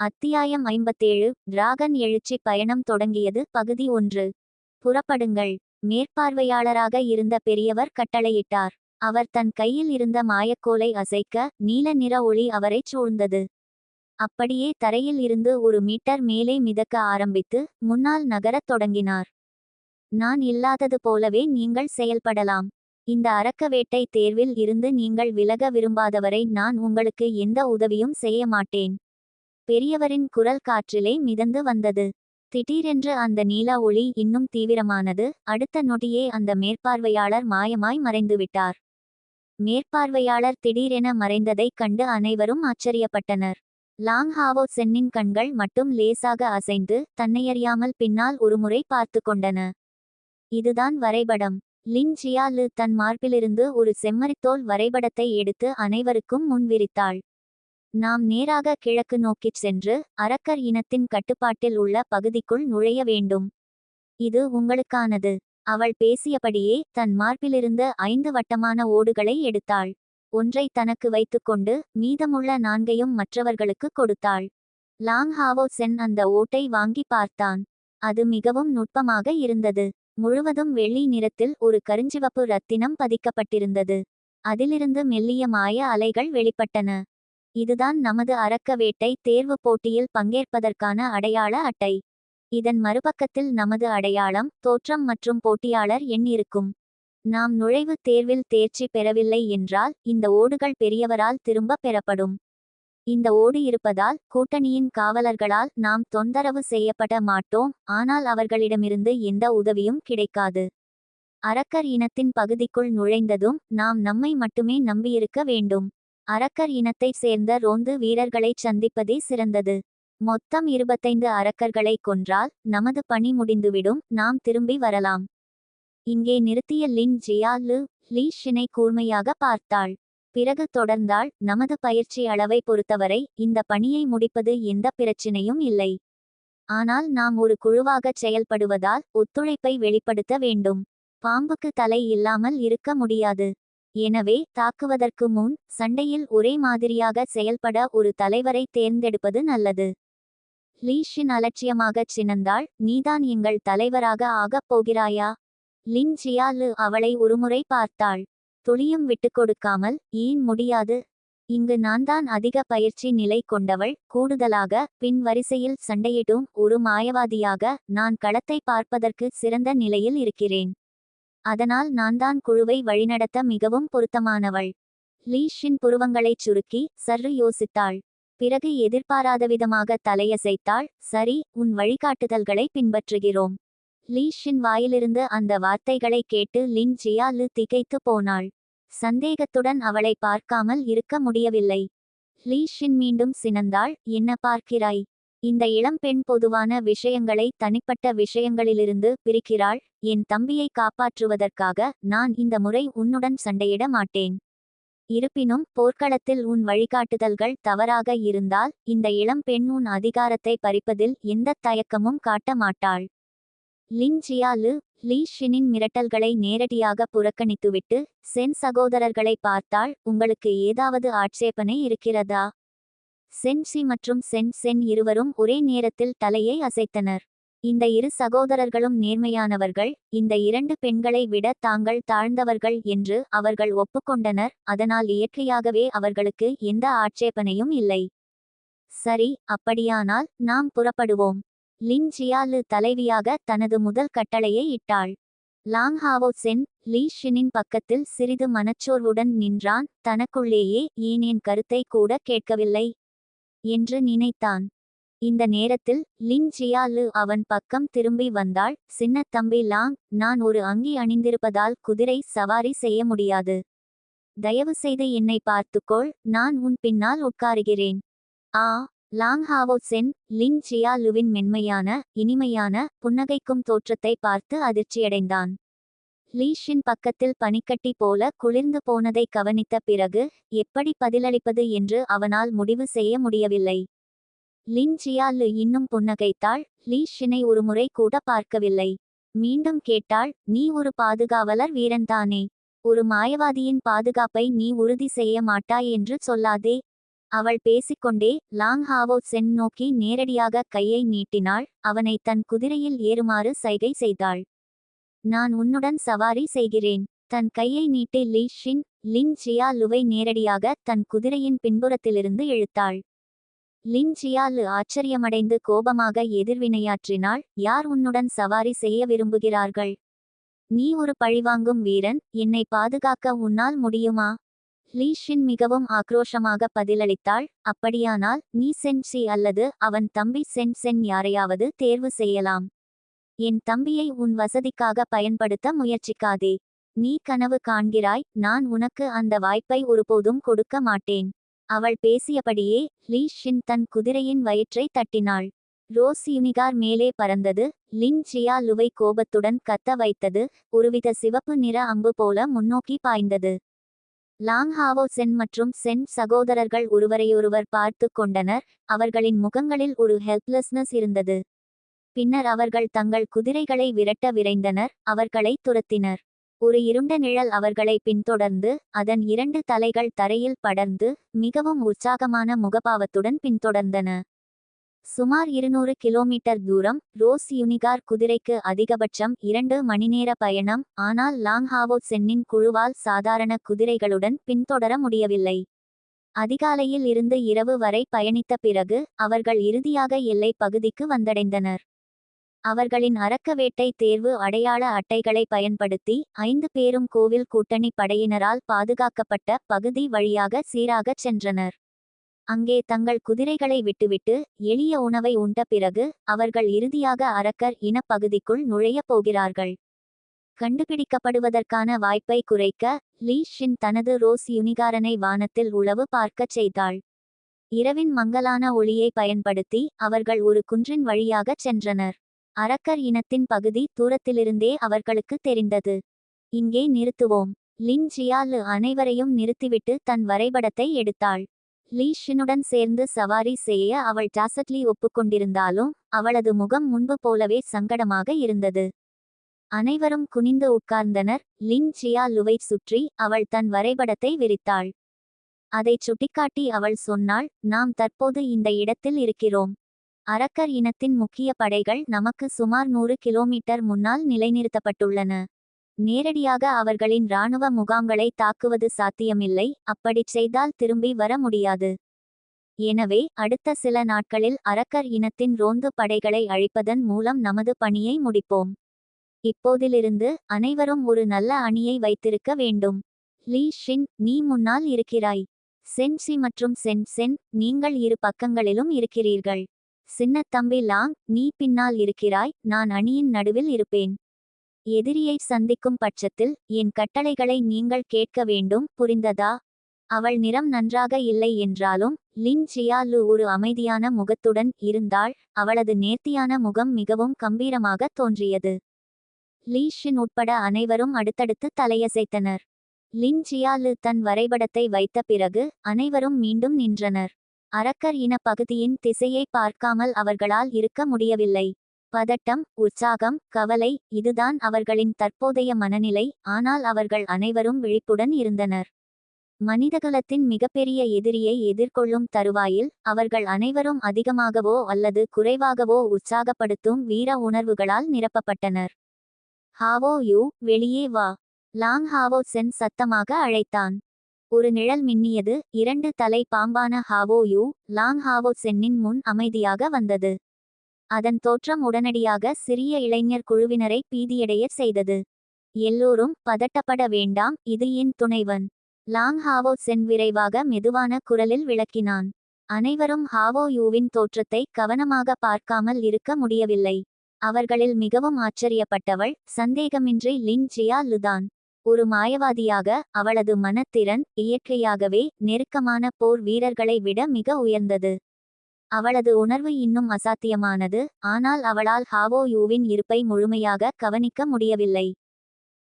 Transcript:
அத்தியாயம் ஐம்பத்தேழு டிராகன் எழுச்சி பயணம் தொடங்கியது பகுதி ஒன்று. புறப்படுங்கள். மேற்பார்வையாளராக இருந்த பெரியவர் கட்டளையிட்டார். அவர் தன் கையில் இருந்த மாயக்கோலை அசைக்க நீல நிற ஒளி அவரைச் சூழ்ந்தது. அப்படியே தரையில் இருந்து ஒரு மீட்டர் மேலே மிதக்க ஆரம்பித்து முன்னால் நகரத் தொடங்கினார். நான் இல்லாதது போலவே நீங்கள் செயல்படலாம். இந்த அரக்கவேட்டை தேர்வில் இருந்து நீங்கள் விலக விரும்பாதவரை நான் உங்களுக்கு எந்த உதவியும் செய்ய மாட்டேன். பெரியவரின் குரல் காற்றிலே மிதந்து வந்தது. திடீரென்று அந்த நீலா ஒளி இன்னும் தீவிரமானது. அடுத்த நொடியே அந்த மேற்பார்வையாளர் மாயமாய் மறைந்துவிட்டார். மேற்பார்வையாளர் திடீரென மறைந்ததைக் கண்டு அனைவரும் ஆச்சரியப்பட்டனர். லாங் ஹாவோ சென்னின் கண்கள் மட்டும் லேசாக அசைந்து தன்னையறியாமல் பின்னால் ஒருமுறை பார்த்து கொண்டன. இதுதான் வரைபடம். லின் ஜியாலு தன் மார்பிலிருந்து ஒரு செம்மறித்தோல் வரைபடத்தை எடுத்து அனைவருக்கும் முன்விரித்தாள். நாம் நேராக கிழக்கு நோக்கிச் சென்று அரக்கர் இனத்தின் கட்டுப்பாட்டில் உள்ள பகுதிக்குள் நுழைய வேண்டும். இது உங்களுக்கானது. அவள் பேசியபடியே தன் மார்பிலிருந்து ஐந்து வட்டமான ஓடுகளை எடுத்தாள். ஒன்றை தனக்கு வைத்துக்கொண்டு மீதமுள்ள நான்கையும் மற்றவர்களுக்கு கொடுத்தாள். லாங் ஹாவோ சென் அந்த ஓட்டை வாங்கி பார்த்தான். அது மிகவும் நுட்பமாக இருந்தது. முழுவதும் வெள்ளி நிறத்தில் ஒரு கருஞ்சிவப்பு ரத்தினம் பதிக்கப்பட்டிருந்தது. அதிலிருந்து மெல்லிய மாய அலைகள் வெளிப்பட்டன. இதுதான் நமது அரக்க வேட்டை தேர்வு போட்டியில் பங்கேற்பதற்கான அடையாள அட்டை. இதன் மறுபக்கத்தில் நமது அடையாளம் தோற்றம் மற்றும் போட்டியாளர் எண் இருக்கும் நாம் நுழைவுத் தேர்வில் தேர்ச்சி பெறவில்லை என்றால் இந்த ஓடுகள் பெரியவரால் திரும்ப பெறப்படும். இந்த ஓடு இருப்பதால் கூட்டணியின் காவலர்களால் நாம் தொந்தரவு செய்யப்பட மாட்டோம் ஆனால் அவர்களிடமிருந்து எந்த உதவியும் கிடைக்காது. அரக்கர் இனத்தின் பகுதிக்குள் நுழைந்ததும் நாம் நம்மை மட்டுமே நம்பியிருக்க வேண்டும். அரக்கர் இனத்தைச் சேர்ந்த ரோந்து வீரர்களைச் சந்திப்பதே சிறந்தது. மொத்தம் இருபத்தைந்து அரக்கர்களை கொன்றால் நமது பணி முடிந்துவிடும் நாம் திரும்பி வரலாம். இங்கே நிறுத்திய லின் ஜியா லு லீ ஷினை கூர்மையாக பார்த்தாள். பிறகு தொடர்ந்தால் நமது பயிற்சி அளவை பொறுத்தவரை இந்த பணியை முடிப்பது எந்த பிரச்சினையும் இல்லை. ஆனால் நாம் ஒரு குழுவாகச் செயல்படுவதால் ஒத்துழைப்பை வெளிப்படுத்த வேண்டும். பாம்புக்கு தலை இல்லாமல் இருக்க முடியாது. எனவே தாக்குவதற்கு முன் சண்டையில் ஒரே மாதிரியாக செயல்பட ஒரு தலைவரை தேர்ந்தெடுப்பது நல்லது. லீஷின் அலட்சியமாகச் சினந்தாள் நீதான் எங்கள் தலைவராக ஆகப் போகிறாயா? லின் ஜியாலு அவளை ஒருமுறை பார்த்தாள். துளியும் விட்டுக்கொடுக்காமல் ஏன் முடியாது? இங்கு நான்தான் அதிக பயிற்சி நிலை கொண்டவள். கூடுதலாக பின் வரிசையில் சண்டையிடும் ஒரு மாயவாதியாக நான் களத்தை பார்ப்பதற்கு சிறந்த நிலையில் இருக்கிறேன். அதனால் நான்தான் குழுவை வழிநடத்த மிகவும் பொருத்தமானவள். லீஷின் புருவங்களைச் சுருக்கி சற்று யோசித்தாள். பிறகு எதிர்பாராதவிதமாக தலையசைத்தாள். சரி உன் வழிகாட்டுதல்களை பின்பற்றுகிறோம். லீஷின் வாயிலிருந்து அந்த வார்த்தைகளை கேட்டு லின் ஜியாலு திகைத்து போனாள். சந்தேகத்துடன் அவளை பார்க்காமல் இருக்க முடியவில்லை. லீஷின் மீண்டும் சினந்தாள். என்ன பார்க்கிறாய்? இந்த இளம்பெண் பொதுவான விஷயங்களை தனிப்பட்ட விஷயங்களிலிருந்து பிரிக்கிறாள். என் தம்பியை காப்பாற்றுவதற்காக நான் இந்த முறை உன்னுடன் சண்டையிட மாட்டேன். இருப்பினும் போர்க்களத்தில் உன் வழிகாட்டுதல்கள் தவறாக இருந்தால் இந்த இளம்பெண் உன் அதிகாரத்தை பறிப்பதில் எந்த தயக்கமும் காட்ட மாட்டாள். லின் ஜியாலு லீ ஷினின் மிரட்டல்களை நேரடியாக புறக்கணித்துவிட்டு சென் சகோதரர்களை பார்த்தால் உங்களுக்கு ஏதாவது ஆட்சேபனை இருக்கிறதா? சென்ஷி மற்றும் சென் சென் இருவரும் ஒரே நேரத்தில் தலையை அசைத்தனர். இந்த இரு சகோதரர்களும் நேர்மையானவர்கள் இந்த இரண்டு பெண்களை விட தாங்கள் தாழ்ந்தவர்கள் என்று அவர்கள் ஒப்புக்கொண்டனர் அதனால் இயற்கையாகவே அவர்களுக்கு எந்த ஆட்சேபனையும் இல்லை. சரி அப்படியானால் நாம் புறப்படுவோம். லின் ஜியாலு தலைவியாக தனது முதல் கட்டளையை இட்டாள். லாங் ஹாவோ சென் லீ ஷினின் பக்கத்தில் சிறிது மனச்சோர்வுடன் நின்றான் தனக்குள்ளேயே ஏன் என் கருத்தை கூட கேட்கவில்லை. என்று நினைத்தான். இந்த நேரத்தில் லின் ஜியாலு அவன் பக்கம் திரும்பி வந்தாள். சின்ன தம்பி லாங் நான் ஒரு அங்கி அணிந்திருப்பதால் குதிரை சவாரி செய்ய முடியாது. தயவு செய்து என்னை பார்த்துக்கொள் நான் உன் பின்னால் உட்காருகிறேன். ஆ லாங் ஹாவோ சென் லின் ஜியாலுவின் மென்மையான இனிமையான புன்னகைக்கும் தோற்றத்தை பார்த்து அதிர்ச்சியடைந்தான். லீஷின் பக்கத்தில் பனிக்கட்டி போல குளிர்ந்து போனதை கவனித்த பிறகு எப்படி பதிலளிப்பது என்று அவனால் முடிவு செய்ய முடியவில்லை. லின் ஜியாலு இன்னும் புன்னகைத்தாள். லீஷினை ஒருமுறை கூட பார்க்கவில்லை. மீண்டும் கேட்டாள் நீ ஒரு பாதுகாவலர் வீரன்தானே. ஒரு மாயவாதியின் பாதுகாப்பை நீ உறுதி செய்ய மாட்டாய் என்று சொல்லாதே அவள் பேசிக்கொண்டே லாங் ஹாவோ சென் நோக்கி நேரடியாக கையை நீட்டினாள். அவனை தன் குதிரையில் ஏறுமாறு சைகை செய்தாள். நான் உன்னுடன் சவாரி செய்கிறேன். தன் கையை நீட்டி லீ ஷின் லின் ஜியா லுவை நேரடியாக தன் குதிரையின் பின்புறத்திலிருந்து இழுத்தாள். லின் ஜியா லு ஆச்சரியமடைந்து கோபமாக எதிர்வினையாற்றினாள் யார் உன்னுடன் சவாரி செய்ய விரும்புகிறார்கள்? நீ ஒரு பழிவாங்கும் வீரன் என்னை பாதுகாக்க உன்னால் முடியுமா லீ ஷின் மிகவும் ஆக்ரோஷமாக பதிலளித்தாள் அப்படியானால் நீ சென்சி அல்லது அவன் தம்பி சென் சென் யாரையாவது தேர்வு செய்யலாம். என் தம்பியை உன் வசதிக்காக பயன்படுத்த முயற்சிக்காதே. நீ கனவு காண்கிறாய் நான் உனக்கு அந்த வாய்ப்பை ஒருபோதும் கொடுக்க மாட்டேன். அவள் பேசியபடியே லீ ஷின் தன் குதிரையின் வயிற்றை தட்டினாள். ரோஸ் யுனிகார் மேலே பறந்தது லின் ஜியா லுவை கோபத்துடன் கத்த வைத்தது ஒருவித சிவப்பு நிற அம்பு போல முன்னோக்கி பாய்ந்தது. லாங் ஹாவோ சென் மற்றும் சென் சகோதரர்கள் ஒருவரையொருவர் பார்த்து கொண்டனர் அவர்களின் முகங்களில் ஒரு ஹெல்ப்லெஸ்னஸ் இருந்தது. பின்னர் அவர்கள் தங்கள் குதிரைகளை விரட்ட விரைந்தனர் அவர்களை துரத்தினர். ஒரு இருண்ட நிழல் அவர்களை பின்தொடர்ந்து அதன் இரண்டு தலைகள் தரையில் படர்ந்து மிகவும் உற்சாகமான முகபாவத்துடன் பின்தொடர்ந்தன. சுமார் இருநூறு கிலோமீட்டர் தூரம் ரோஸ் யுனிகார் குதிரைக்கு அதிகபட்சம் இரண்டு மணிநேர பயணம் ஆனால் லாங்ஹாவோ சென்னின் குழுவால் சாதாரண குதிரைகளுடன் பின்தொடர முடியவில்லை. அதிகாலையில் இருந்து இரவு வரை பயணித்த பிறகு அவர்கள் இறுதியாக எல்லை பகுதிக்கு வந்தடைந்தனர். அவர்களின் அரக்க வேட்டை தேர்வு அடையாள அட்டைகளை பயன்படுத்தி ஐந்து பேரும் கோவில் கூட்டணி படையினரால் பாதுகாக்கப்பட்ட பகுதி வழியாக சீராகச் சென்றனர். அங்கே தங்கள் குதிரைகளை விட்டுவிட்டு எளிய உணவை உண்ட பிறகு அவர்கள் இறுதியாக அரக்கர் இனப்பகுதிக்குள் நுழையப் போகிறார்கள். கண்டுபிடிக்கப்படுவதற்கான வாய்ப்பை குறைக்க லீ ஷின் தனது ரோஸ் யுனிகாரனை வானத்தில் உளவு பார்க்கச் செய்தாள். இரவின் மங்கலான ஒளியை பயன்படுத்தி அவர்கள் ஒரு குன்றின் வழியாகச் சென்றனர். அரக்கர் இனத்தின் பகுதி தூரத்திலிருந்தே அவர்களுக்கு தெரிந்தது. இங்கே நிறுத்துவோம். லின் ஜியாலு அனைவரையும் நிறுத்திவிட்டு தன் வரைபடத்தை எடுத்தாள். லீ ஷினுடன் சேர்ந்து சவாரி செய்ய அவள் டாசட்லி ஒப்புக்கொண்டிருந்தாலும் அவளது முகம் முன்பு போலவே சங்கடமாக இருந்தது. அனைவரும் குனிந்து உட்கார்ந்தனர். லின் ஜியா லுவை சுற்றி அவள் தன் வரைபடத்தை விரித்தாள். அதைச் சுட்டிக்காட்டி அவள் சொன்னாள் நாம் தற்போது இந்த இடத்தில் இருக்கிறோம். அரக்கர் இனத்தின் முக்கிய படைகள் நமக்கு சுமார் நூறு கிலோமீட்டர் முன்னால் நிலைநிறுத்தப்பட்டுள்ளன. நேரடியாக அவர்களின் இராணுவ முகாம்களை தாக்குவது சாத்தியமில்லை அப்படிச் செய்தால் திரும்பி வர முடியாது. எனவே அடுத்த சில நாட்களில் அரக்கர் இனத்தின் ரோந்து படைகளை அழிப்பதன் மூலம் நமது பணியை முடிப்போம். இப்போதிலிருந்து அனைவரும் ஒரு நல்ல அணியை வைத்திருக்க வேண்டும். லீ ஷின் நீ முன்னால் இருக்கிறாய். சென் சி மற்றும் சென் சென் நீங்கள் இரு பக்கங்களிலும் இருக்கிறீர்கள். சின்னத்தம்பி லாங் நீ பின்னால் இருக்கிறாய் நான் அணியின் நடுவில் இருப்பேன். எதிரியை சந்திக்கும் பட்சத்தில் என் கட்டளைகளை நீங்கள் கேட்க வேண்டும் புரிந்ததா? அவள் நிறம் நன்றாக இல்லை என்றாலும் லின் ஜியாலு ஒரு அமைதியான முகத்துடன் இருந்தாள் அவளது நேர்த்தியான முகம் மிகவும் கம்பீரமாக தோன்றியது. லீஷின் உட்பட அனைவரும் அடுத்தடுத்து தலையசைத்தனர். லின் ஜியாலு தன் வரைபடத்தை வைத்த பிறகு அனைவரும் மீண்டும் நின்றனர். அரக்கர் இன பகுதியின் திசையை பார்க்காமல் அவர்களால் இருக்க முடியவில்லை. பதட்டம் உற்சாகம் கவலை இதுதான் அவர்களின் தற்போதைய மனநிலை ஆனால் அவர்கள் அனைவரும் விழிப்புடன் இருந்தனர். மனிதகலத்தின் மிகப்பெரிய எதிரியை எதிர்கொள்ளும் தருவாயில் அவர்கள் அனைவரும் அதிகமாகவோ அல்லது குறைவாகவோ உற்சாகப்படுத்தும் வீர உணர்வுகளால் நிரப்பப்பட்டனர். ஹாவோ யூ வெளியே வா. லாங் ஹாவோ சென் சத்தமாக அழைத்தான். ஒரு நிழல் மின்னியது. இரண்டு தலை பாம்பான ஹாவோ யூ லாங் ஹாவோ சென்னின் முன் அமைதியாக வந்தது. அதன் தோற்றம் உடனடியாக சிறிய இளைஞர் குழுவினரை பீதியடைய செய்தது. எல்லோரும் பதட்டப்பட வேண்டாம் இது என் துணைவன். லாங் ஹாவோ சென் விரைவாக மெதுவான குரலில் விளக்கினான். அனைவரும் ஹாவோ யூவின் தோற்றத்தை கவனமாக பார்க்காமல் இருக்க முடியவில்லை. அவர்களில் மிகவும் ஆச்சரியப்பட்டவள் சந்தேகமின்றி லின் ஜியா லுதான். ஒரு மாயவாதியாக அவளது மனத்திறன் இயற்கையாகவே நெருக்கமான போர் வீரர்களை விட மிக உயர்ந்தது. அவளது உணர்வு இன்னும் அசாத்தியமானது ஆனால் அவளால் ஹாவோ யூவின் இருப்பை முழுமையாக கவனிக்க முடியவில்லை.